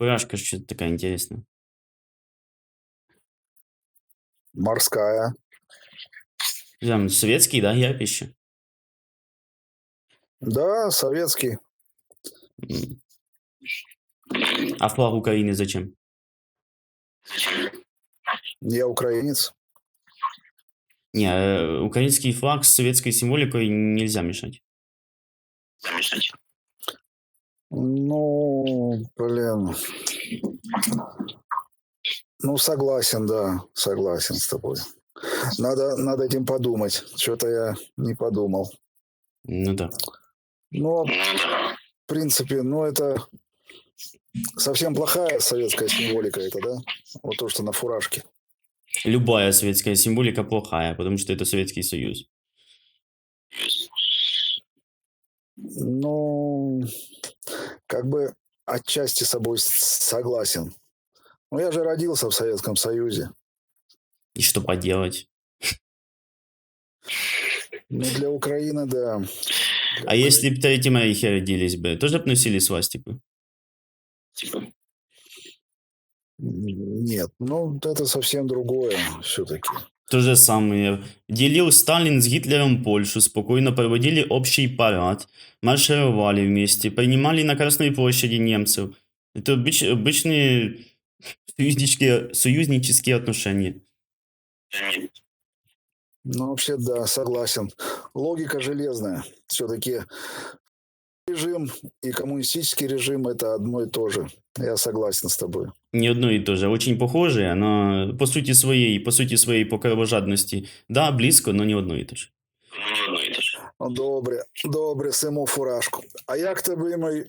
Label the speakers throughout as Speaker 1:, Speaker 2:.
Speaker 1: Фуражка что-то такая интересная.
Speaker 2: Морская.
Speaker 1: Прям советский, да, герб еще?
Speaker 2: Да, советский.
Speaker 1: А флаг Украины зачем?
Speaker 2: Я украинец.
Speaker 1: Не, э, украинский флаг с советской символикой нельзя мешать.
Speaker 3: замешать.
Speaker 2: Ну, блин. Ну, согласен, да, согласен с тобой. Надо над этим подумать. Что-то я не подумал.
Speaker 1: Ну да.
Speaker 2: Но,
Speaker 3: Ну да.
Speaker 2: в принципе, ну, это совсем плохая советская символика это, да? Вот то, что на фуражке.
Speaker 1: Любая советская символика плохая, потому что это Советский Союз.
Speaker 2: Ну, как бы отчасти с собой согласен. Ну, я же родился в Советском Союзе.
Speaker 1: И что поделать?
Speaker 2: Ну, для Украины, да. Для
Speaker 1: А если бы Третьем Рейхе родились бы, тоже бы носили свастику?
Speaker 3: Типа,
Speaker 2: Нет, ну это совсем другое все-таки.
Speaker 1: То же самое. Делил Сталин с Гитлером Польшу, спокойно проводили общий парад, маршировали вместе, принимали на Красной площади немцев. Это обыч- обычные союзнические, союзнические отношения.
Speaker 2: Ну, вообще, да, согласен. Логика железная. Все-таки режим и коммунистический режим это одно и то же. Я согласен с тобой.
Speaker 1: Не одно и то же, очень похожие, но по сути своей, по сути своей, по кровожадности, да, близко, но не одно и то же.
Speaker 3: ну, одно і те ж.
Speaker 2: Ну, Добре, добре, симу фуражку. А як тебе мій.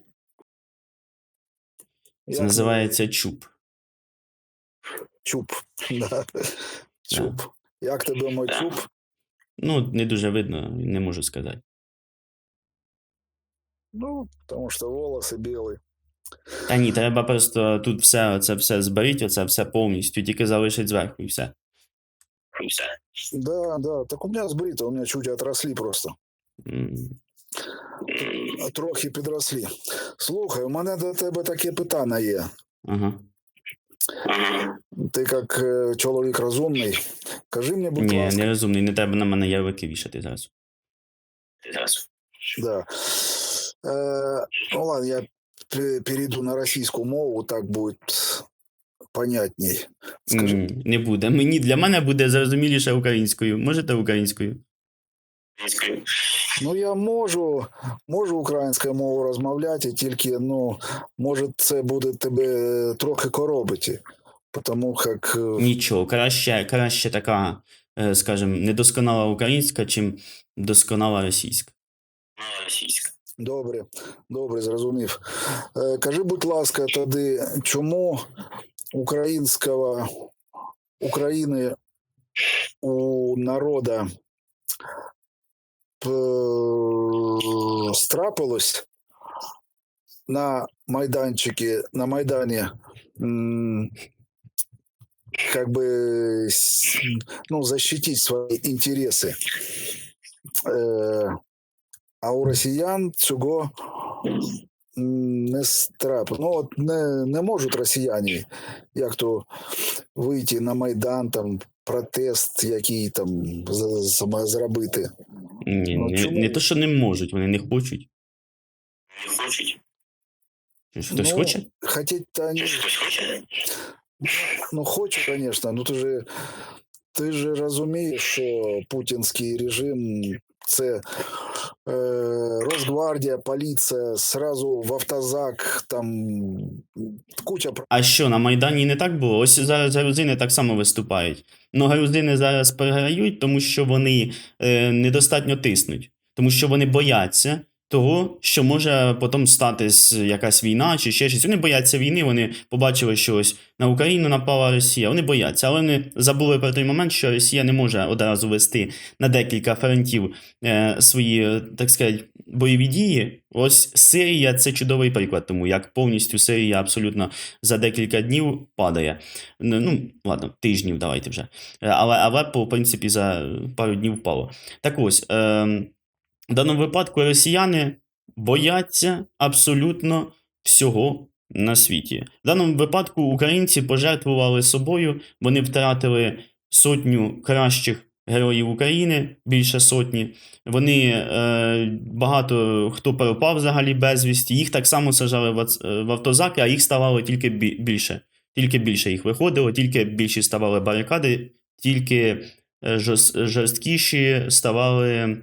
Speaker 1: Це
Speaker 2: Як
Speaker 1: називається чуб.
Speaker 2: Чуб. Да. Чуб. Як тебе мій чуб?
Speaker 1: Ну, не дуже видно, не можу сказати.
Speaker 2: Ну, тому що волоси білі.
Speaker 1: Та ні, треба просто тут все, це все зберіть, оце все повністю, тільки залишить зверху і все.
Speaker 3: І все.
Speaker 2: Да, да. Так у мене збрито, у мене чуть отросли просто.
Speaker 1: М,
Speaker 2: Трохи підросли. Слухай, у мене до тебе таке питання є.
Speaker 1: Ага.
Speaker 2: Ти як е, чоловік розумний, кажи мені, будь
Speaker 1: Ні,
Speaker 2: ласка.
Speaker 1: нерозумний, не треба на мене ярлики вішати зараз.
Speaker 3: Зараз.
Speaker 2: Да. Е, ну ладно, я перейду на російську мову, так буде понятней. Скажи,
Speaker 1: Не буде. Мені для мене буде зрозуміліше українською. Можете українською?
Speaker 2: Ну я можу, можу українською мовою розмовляти, тільки ну, може, це буде тебе трохи коробити. Тому як. е,
Speaker 1: Нічого, краще, краще така, е, скажімо, недосконала українська, чим досконала російська.
Speaker 3: Російська.
Speaker 2: Добре, добре, зрозумів. Е, кажи, будь ласка, тоді, чому українського України у народа п- страпилось на майданчике, на Майдане, м, как бы, с- ну, защитить свои интересы. А у росіян цього не страп. Ну, от не, не можуть росіяни як то вийти на Майдан, там, протест, який там зробити.
Speaker 1: Ні,
Speaker 2: Ну,
Speaker 1: не, не то, що не можуть, вони не хочуть.
Speaker 3: Не хочуть.
Speaker 1: Хтось
Speaker 2: ну,
Speaker 1: хоче?
Speaker 2: Хотіть та
Speaker 3: Чи
Speaker 2: ні.
Speaker 3: хтось хоче?
Speaker 2: Ну, хочу, конечно. Ну, ти же, ти же розумієш, що путінський режим це е, Росгвардія, поліція, сразу в автозак, там куча
Speaker 1: А що, на Майдані не так було? Ось зараз грузини так само виступають. Ну, грузини зараз переграють, тому що вони е, недостатньо тиснуть, тому що вони бояться того, що може потім статись якась війна чи ще щось. Вони бояться війни, вони побачили, що ось на Україну напала Росія. Вони бояться, але вони забули про той момент, що Росія не може одразу вести на декілька фронтів е, свої, так сказати, бойові дії. Ось Сирія це чудовий приклад, тому як повністю Сирія абсолютно за декілька днів падає. Ну, ну, ладно, тижнів давайте вже. Е, Але Алеппо, в принципі, за пару днів впало. Так ось, е, даному випадку росіяни бояться абсолютно всього на світі. В даному випадку українці пожертвували собою, вони втратили сотню кращих героїв України, більше сотні. Вони е, багато хто пропав взагалі безвісті. Їх так само сажали в, е, автозаки, а їх ставало тільки бі- більше. Тільки більше їх виходило, тільки більші ставали барикади, тільки е, жорсткіші ставали.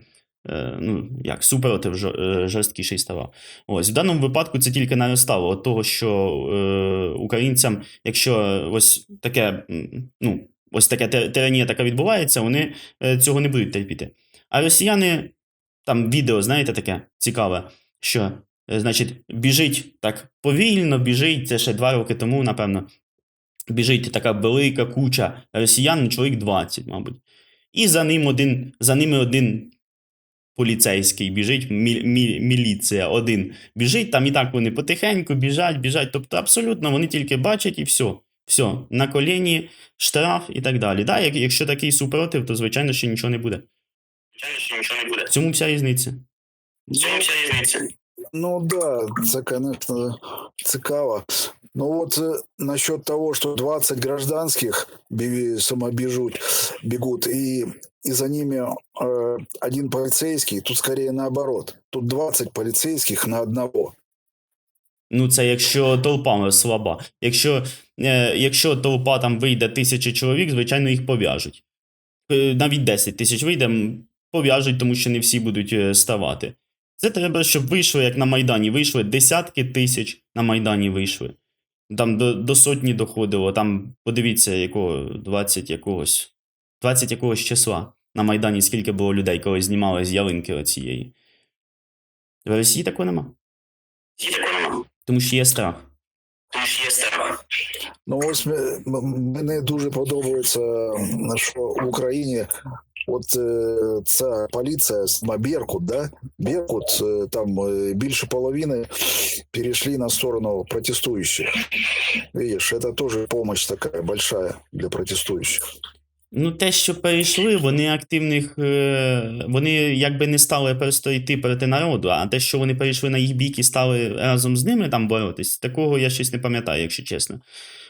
Speaker 1: Е, Ну, як супротив е, жорсткіший ставав. Ось в даному випадку це тільки наростало від того, що е, українцям, якщо ось таке, ну, ось таке тиранія така відбувається, вони е, цього не будуть терпіти. А росіяни, там відео, знаєте, таке цікаве, що, значить, біжить так повільно, біжить, це ще два роки тому, напевно, біжить така велика куча росіян, ну, чоловік 20, мабуть. І за ним один, за ними один поліцейський біжить, мі, мі, міліція один біжить, там і так вони потихеньку біжать, біжать. Тобто абсолютно вони тільки бачать і все. Все, на коліні, штраф і так далі. Да, як, якщо такий супротив, то звичайно ще нічого не буде.
Speaker 3: Звичайно, що нічого не буде.
Speaker 1: В цьому вся різниця.
Speaker 3: В цьому вся різниця.
Speaker 2: Ну да, це, конечно, цікаво. Ну вот э, насчет того, что 20 гражданских бе- самобежут, бегут, и, и за ними э, один полицейский, тут скорее наоборот. Тут 20 полицейских на одного.
Speaker 1: Ну, це якщо толпа слаба. Якщо, е, якщо толпа там вийде тисячі чоловік, звичайно, їх пов'яжуть. Е, навіть 10 тисяч вийде, пов'яжуть, тому що не всі будуть е, ставати. Це треба, щоб вийшло, як на Майдані. Вийшли десятки тисяч на Майдані вийшли. Там до, до сотні доходило. Там, подивіться, якого 20 якогось. 20 якогось числа на Майдані, скільки було людей, коли знімали з ялинки оцієї. В Росії такого нема.
Speaker 3: Ті такого нема.
Speaker 1: Тому що є страх.
Speaker 3: Тому що є страх.
Speaker 2: Ну ось мені дуже подобається, що в Україні от ця поліція сама Беркут, да? Беркут, е, там е, більше половини перейшли на сторону протестующих. Видишь, это тоже помощь такая большая для протестующих.
Speaker 1: Ну, те, що перейшли, вони активних, е, вони якби не стали просто йти проти народу, а те, що вони перейшли на їх бік і стали разом з ними там боротись, такого я щось не пам'ятаю, якщо чесно.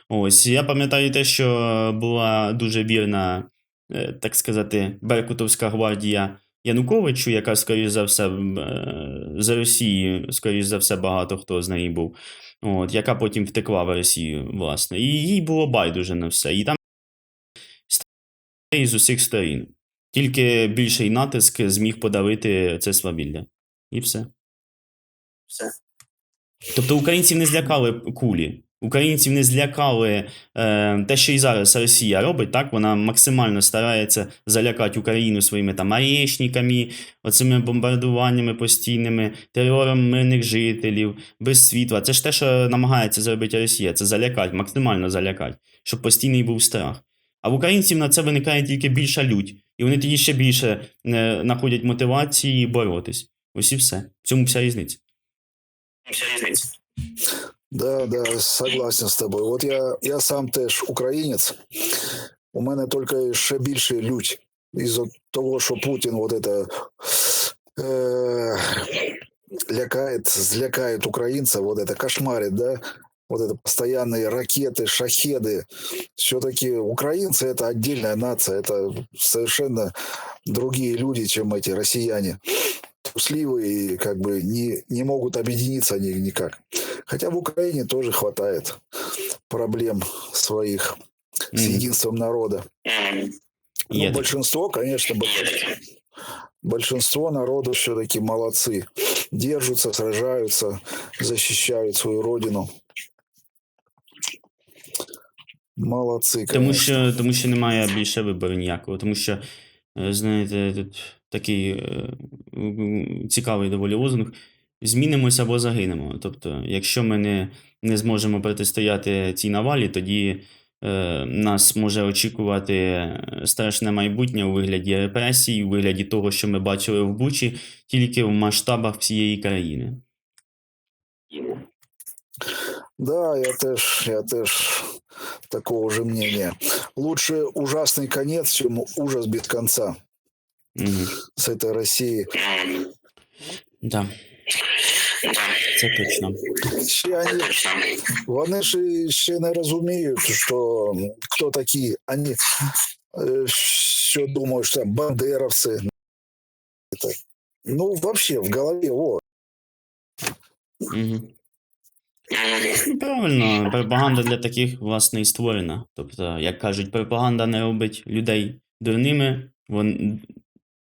Speaker 1: Ось, я пам'ятаю те, що була дуже вірна, так сказати, Беркутовська гвардія Януковичу, яка, скоріш за все, е, з Росії, скоріш за все, багато хто з неї був. От, яка потім втекла в Росію, власне. І їй було байдуже на все. І там з усіх сторін. Тільки більший натиск зміг подавити це свавілля. І все.
Speaker 3: Все.
Speaker 1: Тобто українців не злякали кулі. Українців не злякали е, те, що і зараз Росія робить, так? Вона максимально старається залякати Україну своїми там арешниками, оцими бомбардуваннями постійними, терором мирних жителів, без світла. Це ж те, що намагається зробити Росія. Це залякати, максимально залякати, щоб постійний був страх. А в українців на це виникає тільки більша лють, і вони тоді ще більше е, знаходять мотивації боротись. Ось і все. В цьому вся різниця.
Speaker 3: Вся різниця.
Speaker 2: Да, да, согласен з тобою. От я, я сам теж українець. У мене тільки ще більше лють із-за того, що Путін вот это э, лякает, злякает украинцев, вот это кошмарит, да, вот это постоянные ракеты, шахеды. Все-таки украинцы это отдельная нация, это совершенно другие люди, чем эти россияне. Трусливые и как бы не, не могут объединиться они никак. Хотя в Украине тоже хватает проблем своих с
Speaker 1: Мгм.
Speaker 2: единством народа.
Speaker 3: Мгм.
Speaker 2: Ну,
Speaker 1: Є таке.
Speaker 2: большинство, конечно,
Speaker 3: Є
Speaker 2: большинство,
Speaker 3: таке.
Speaker 2: большинство народу все-таки молодцы. Держатся, сражаются, защищают свою родину. Молодцы, конечно.
Speaker 1: Тому що, тому що немає більше вибору ніякого. Тому що, е, знаєте, тут такий е, цікавий доволі лозунг. Змінимося або загинемо. Тобто, якщо ми не, не зможемо протистояти цій навалі, тоді е, нас може очікувати страшне майбутнє у вигляді репресій, у вигляді того, що ми бачили в Бучі, тільки в масштабах всієї країни.
Speaker 2: Да, я теж, я теж такого же мнения. Лучше ужасный конец, чем ужас без конца. С этой России.
Speaker 1: Да.
Speaker 3: Да.
Speaker 1: це точно.
Speaker 2: Ще вони, вони ж ще не розуміють, що хто такі. Вони е, що думають, що там бандеровці. Ну, вообще, в голові, о,
Speaker 1: Угу. Ну, правильно, пропаганда для таких, власне, і створена. Тобто, як кажуть, пропаганда не робить людей дурними, вон,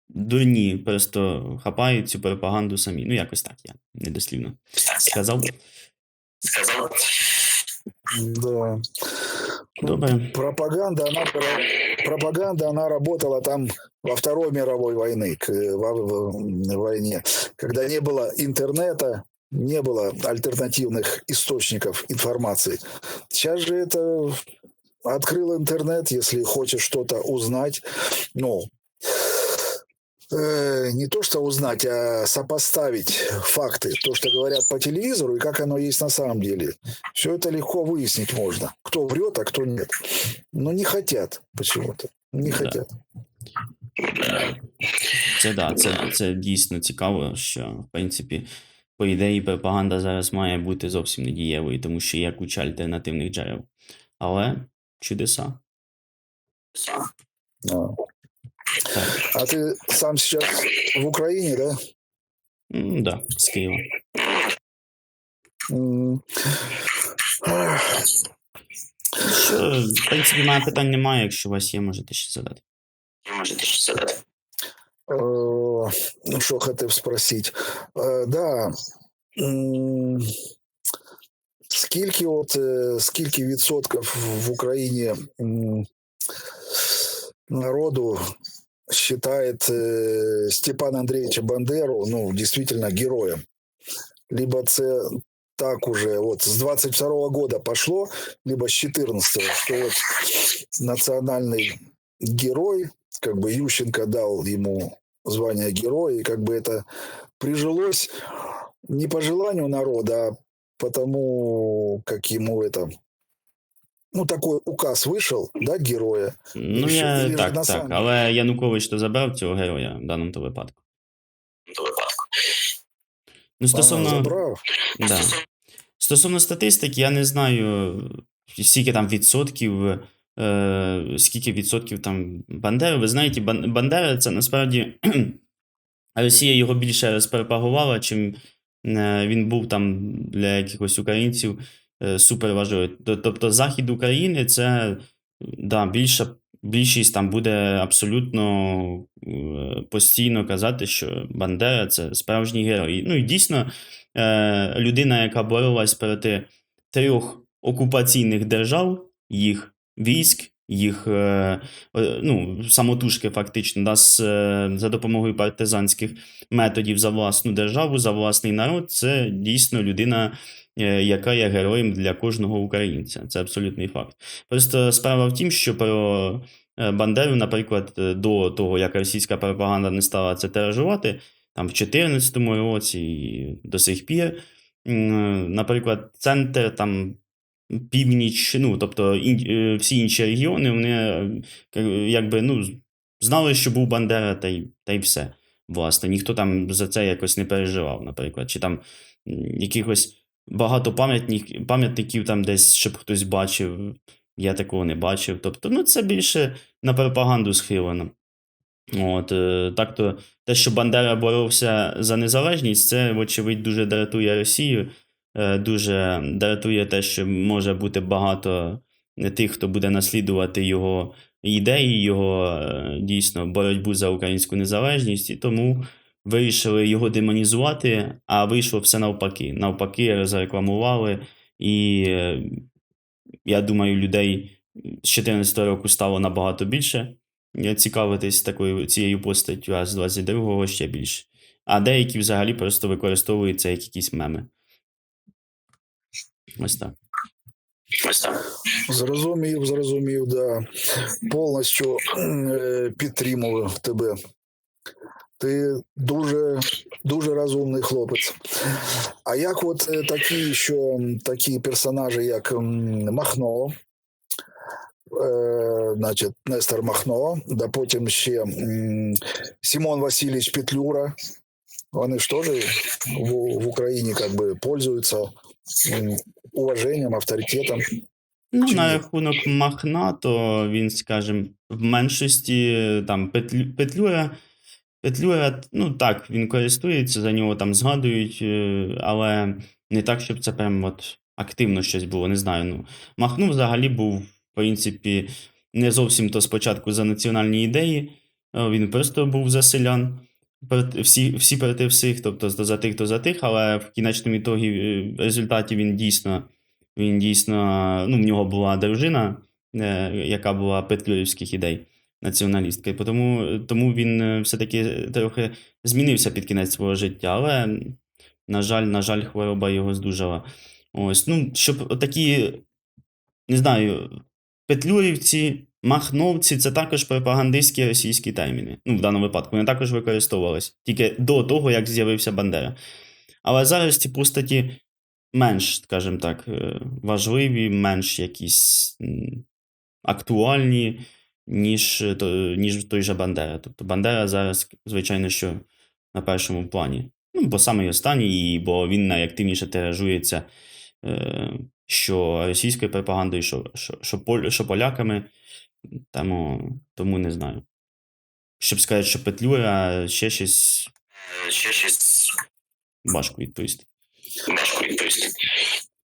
Speaker 1: дурні просто хапають цю пропаганду самі. Ну, якось так я недослівно сказав.
Speaker 3: Сказав.
Speaker 2: да.
Speaker 1: Добре.
Speaker 2: Пропаганда, она, пра- пропаганда, она работала там во Второй мировой войны, к- во- в- войне, когда не было интернета, не было альтернативных источников информации. Сейчас же это открыл интернет, если хочешь что-то узнать, ну, э, не то что узнать, а сопоставить факты, то, что говорят по телевизору, и как оно есть на самом деле. Все это легко выяснить можно. Кто врет, а кто нет. Но не хотят почему-то. Не
Speaker 1: Да.
Speaker 2: хотят.
Speaker 1: Це да, це, це дійсно цікаво, що в принципі, по ідеї, пропаганда зараз має бути зовсім недієвою, тому що є куча альтернативних джерел. Але чудеса.
Speaker 2: А.
Speaker 1: Так.
Speaker 2: А ты сам сейчас в Украине, да?
Speaker 1: М, да, з Києва.
Speaker 2: М. Ах,
Speaker 1: Що, в принципі, мене питань немає, якщо у вас є, можете ще задати.
Speaker 3: Можете ще задати.
Speaker 2: э, Ну, что хотел спросить. Э, Да. М, Скільки от, е, скільки відсотків в Україні м, народу считает э, Степана Андреевича Бандеру, ну, действительно героем? Либо це так уже вот с 22 года пошло, либо с 14 что вот национальный герой, как бы Ющенко дал ему звание героя, и как бы это прижилось не по желанию народа, а потому, как ему это... Ну, такой указ вышел, да, героя.
Speaker 1: Ну,
Speaker 2: що,
Speaker 1: я так,
Speaker 2: на
Speaker 1: так.
Speaker 2: самом-
Speaker 1: Але Янукович то забрав цього героя в даному то випадку. Ну, стосовно.
Speaker 2: Забрав.
Speaker 1: Да. Стосовно статистики, я не знаю, скільки там відсотків, е, скільки відсотків там Бандери. Ви знаєте, Бандера це насправді Росія його більше розпропагувала, чим е, він був там для якихось українців супер важливий. Тобто захід України це да, більша, більшість там буде абсолютно е, постійно казати, що Бандера це справжній герой. Ну і дійсно е, людина, яка боролась проти трьох окупаційних держав, їх військ, їх е, е, ну, самотужки, фактично, да, з, е, за допомогою партизанських методів за власну державу, за власний народ, це дійсно людина, е, яка є героєм для кожного українця. Це абсолютний факт. Просто справа в тім, що про е, Бандеру, наприклад, е, до того, як російська пропаганда не стала це тиражувати, там в 2014 році і до сих пір, наприклад, центр там. Північ, ну тобто ін, е, всі інші регіони, вони е, якби ну, знали, що був Бандера, та й, та й все. Власне, ніхто там за це якось не переживав, наприклад, чи там якихось багато пам'ятник, пам'ятників там десь, щоб хтось бачив. Я такого не бачив. Тобто, ну, це більше на пропаганду схилено. От, е, так-то те, що Бандера боровся за незалежність, це, вочевидь, дуже дратує Росію. Е, Дуже дратує те, що може бути багато тих, хто буде наслідувати його ідеї, його е, дійсно боротьбу за українську незалежність, і тому вирішили його демонізувати, а вийшло все навпаки. Навпаки, зарекламували, і е, я думаю, людей з 2014 року стало набагато більше е, цікавитись такою цією постаттю, а з 22-го ще більше. А деякі взагалі просто використовують це як якісь меми. Ось так.
Speaker 3: Ось так.
Speaker 2: Зрозумів, зрозумів, да. Повністю е, підтримую тебе. Ти дуже, дуже розумний хлопець. А як от е, такі, що такі персонажі, як Махно, е, значить, Нестор Махно, да потім ще Сімон Васильович Петлюра, Вони ж теж в, в Україні как бы пользуються м, уважением, авторитетом.
Speaker 1: Ну,
Speaker 2: Чи
Speaker 1: на рахунок Махна, то він, скажімо, в меншості там Петлю, Петлюра. Петлюра, ну так, він користується, за нього там згадують, е, але не так, щоб це прям от активно щось було, не знаю. Ну, Махно взагалі був, в принципі, не зовсім то спочатку за національні ідеї. е, Він просто був за селян. Всі, всі проти всіх, тобто за тих, то за тих, але в кінечному ітогі е, результаті він дійсно, він дійсно, ну, в нього була дружина, яка була петлюрівських ідей націоналістки. Тому, тому він е, все-таки трохи змінився під кінець свого життя, але, на жаль, на жаль, хвороба його здужала. Ось, ну, щоб такі, не знаю, петлюрівці, махновці це також пропагандистські російські терміни. Ну, в даному випадку вони також використовувалися тільки до того, як з'явився Бандера. Але зараз ці постаті менш, скажімо так, е, важливі, менш якісь актуальні, ніж, е, то- ніж той же Бандера. Тобто Бандера зараз, звичайно, що на першому плані. Ну, бо самий останній, бо він найактивніше тиражується е, що російською пропагандою, що, що, що, пол- що поляками. Тому, тому не знаю. Щоб сказати, що Петлюра ще щось
Speaker 3: Е, Ще щось
Speaker 1: важко відповісти.
Speaker 3: важко відповісти.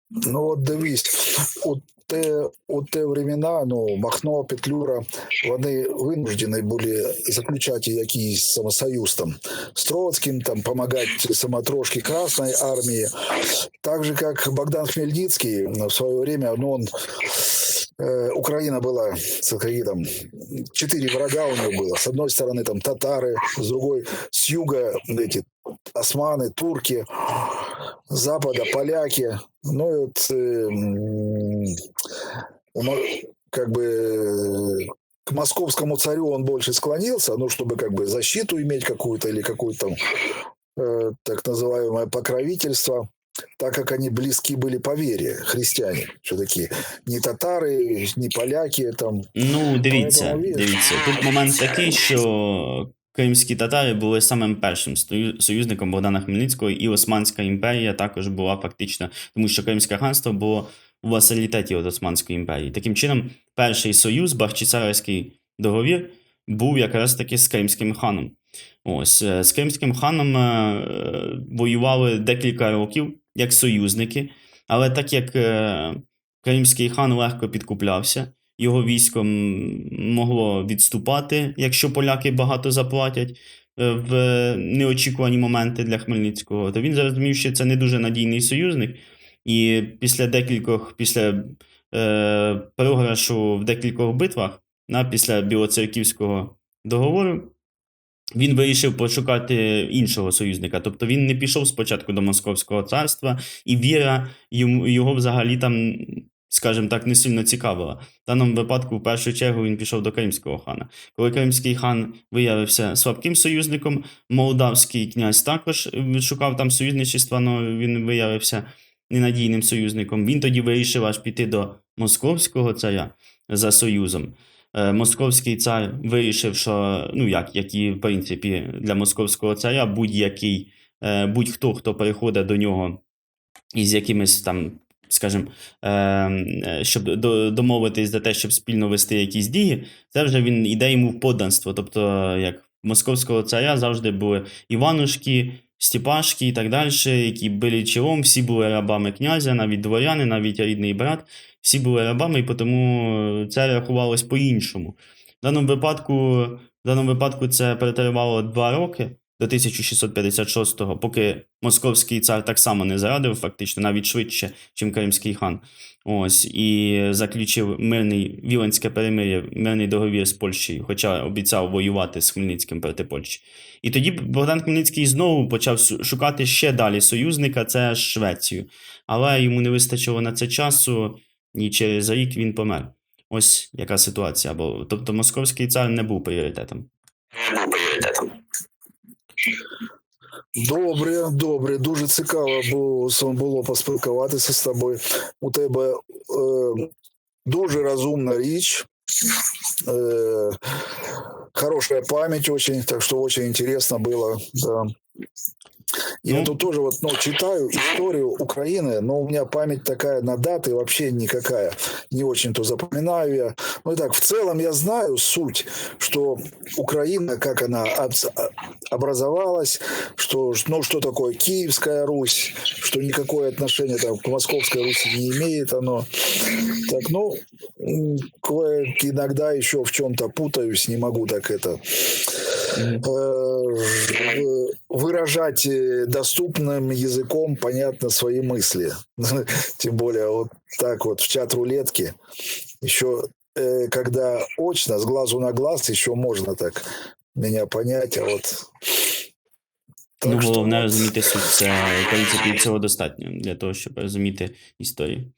Speaker 2: Ну от дивись, у те, у те времена, ну, Махно, Петлюра, вони винуждені були заключати якийсь самосоюз там з Троцьким, там, помогать самотрошки Красной армии. Так же, как Богдан Хмельницкий в свое время, ну, он э, Украина была, с- какие там, четыре врага у него было. С одной стороны там татары, с другой с юга эти османы, турки, с запада поляки. Ну и вот э, м, умо- как бы э, к московскому царю он больше склонился, ну, чтобы как бы защиту иметь какую-то или какую-то там э, так называемое покровительство, так как они близки были по вере, христиане, все-таки не татары, не поляки, там,
Speaker 1: Ну, дивіться,
Speaker 2: Поэтому вірш.
Speaker 1: дивіться. Тут момент такий, що кримські татари були самим першим союзником Богдана Хмельницького, і Османська імперія також була фактично, тому що Кримське ханство було у васалітеті від Османської імперії. Таким чином, перший союз, Бахчисарайський договір, був якраз таки з Кримським ханом. Ось е, з Кримським ханом е, воювали декілька років як союзники, але так як е, Кримський хан легко підкуплявся, його військо могло відступати, якщо поляки багато заплатять е, в неочікувані моменти для Хмельницького, то він зрозумів, що це не дуже надійний союзник. І після декількох, після е, програшу в декількох битвах, на, після Білоцерківського договору, він вирішив пошукати іншого союзника. Тобто він не пішов спочатку до Московського царства, і віра йому, його взагалі там, скажімо так, не сильно цікавила. В даному випадку, в першу чергу, він пішов до Кримського хана. Коли Кримський хан виявився слабким союзником, молдавський князь також шукав там союзничества, але він виявився ненадійним союзником. Він тоді вирішив аж піти до московського царя за союзом. Е, Московський цар вирішив, що ну як, як і в принципі для московського царя будь-який, е, будь-хто, хто переходить до нього із якимись там, скажімо, е, е, щоб домовитись за те, щоб спільно вести якісь дії, це вже він іде йому в подданство. Тобто, як московського царя завжди були Іванушки, Степашки і так далі, які били чолом, всі були рабами князя, навіть дворяни, навіть рідний брат, всі були рабами, і тому це рахувалось по-іншому. В даному випадку, в даному випадку це перетривало два роки до 1656-го, поки московський цар так само не зрадив, фактично, навіть швидше, чим Кримський хан. Ось, і заключив мирний Віленське перемир'я, мирний договір з Польщею, хоча обіцяв воювати з Хмельницьким проти Польщі. І тоді Богдан Хмельницький знову почав шукати ще далі союзника, це Швецію. Але йому не вистачило на це часу, і через рік він помер. Ось яка ситуація. Бо, тобто московський цар не був пріоритетом.
Speaker 3: Не був пріоритетом.
Speaker 2: Добре, добре, дуже цікаво було, було поспілкуватися з тобою. У тебе е, дуже розумна річ. Е, хорошая память так что очень интересно было. Да. Я
Speaker 1: Ну.
Speaker 2: тут тоже вот, ну, читаю историю Украины, но у меня память такая на даты вообще никакая. Не очень-то запоминаю я. Ну и так, в целом я знаю суть, что Украина, как она а- образовалась, что, ну, что такое Киевская Русь, что никакое отношение там, к Московской Руси не имеет оно. Так, ну, иногда еще в чем-то путаюсь, не могу так это. э, выражать э, доступным языком, понятно, свои мысли. Тем более вот так вот в чат рулетки еще э, когда очно, с глазу на глаз, еще можно так меня понять, а вот
Speaker 1: Ну,
Speaker 2: що
Speaker 1: головне
Speaker 2: от.
Speaker 1: розуміти суть. Це, в принципі, цього достатньо для того, щоб розуміти історію.